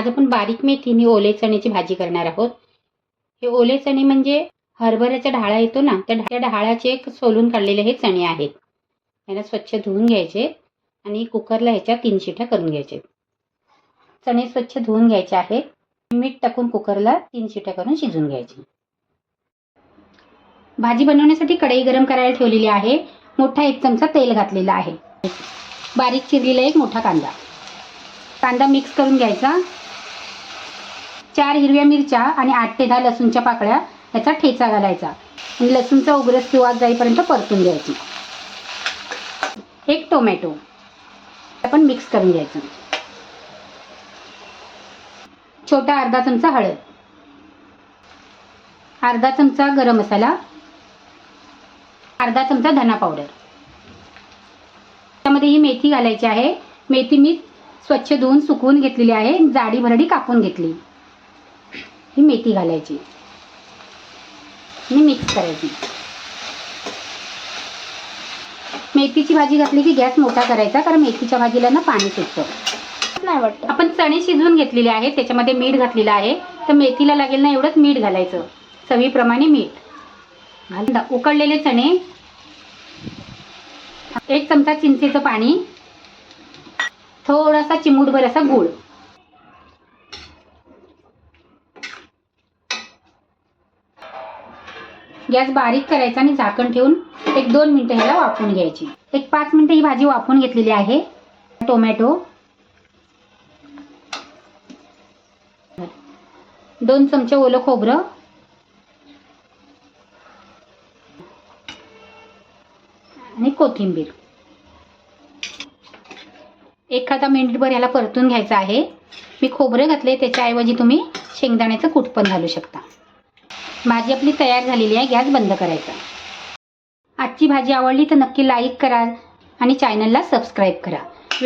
आज आपण बारीक मेथीने ओले चण्याची भाजी करणार आहोत. हे ओले चणे म्हणजे हरभऱ्याचा ढाळा येतो ना त्या ढाळाचे एक सोलून काढलेले हे चणे आहेत. याला स्वच्छ धुवून घ्यायचे आणि कुकरला ह्याच्या तीन शिट्या करून घ्यायचे. चणे स्वच्छ धुवून घ्यायचे आहेत. मीठ टाकून कुकरला तीन शिट्या करून शिजून घ्यायचे. भाजी बनवण्यासाठी कढई गरम करायला ठेवलेली आहे. मोठा एक चमचा तेल घातलेला आहे. बारीक चिरलेला एक मोठा कांदा. कांदा मिक्स करून घ्यायचा. चार हिरव्या मिरच्या आणि आठ ते दहा लसूणच्या पाकळ्या याचा ठेचा घालायचा. आणि लसूणचा उग्रस किंवा जाईपर्यंत परतून घ्यायची. एक टोमॅटो. आपण मिक्स करून घ्यायचं. छोटा अर्धा चमचा हळद. अर्धा चमचा गरम मसाला. अर्धा चमचा धना पावडर. त्यामध्ये ही मेथी घालायची आहे. मेथी मी स्वच्छ धुवून सुकवून घेतलेली आहे. जाडी भरडी कापून घेतली. ही मेथी घालायची. आणि मिक्स करायची. मेथीची भाजी घातली की गॅस मोठा करायचा कारण मेथीच्या भाजीला ना पाणी सुटतं. नाही वाटत. आपण चणे शिजवून घेतलेले आहेत त्याच्यामध्ये मीठ घातलेलं आहे. तर मेथीला लागेल ना एवढंच मीठ घालायचं. चवीप्रमाणे मीठ. घाल उकडलेले चणे. एक चमचा चिंचेचं पाणी. थोडासा चिमूटभर असा गूळ. गॅस बारीक करायचा आणि झाकण ठेवून एक दोन मिनिटं ह्याला वाफवून घ्यायची. एक पाच मिनिटं ही भाजी वाफवून घेतलेली आहे. टोमॅटो. दोन चमचे ओलं खोबरं. आणि कोथिंबीर. एखादा मिनिटभर याला परतून घ्यायचं आहे. मी खोबरं घातले त्याच्याऐवजी तुम्ही शेंगदाण्याचं कूट पण घालू शकता. भाजी आपली तयार झालेली आहे गॅस बंद करायचा. आजची भाजी आवडली तर नक्की लाईक करा आणि चॅनलला सबस्क्राईब करा.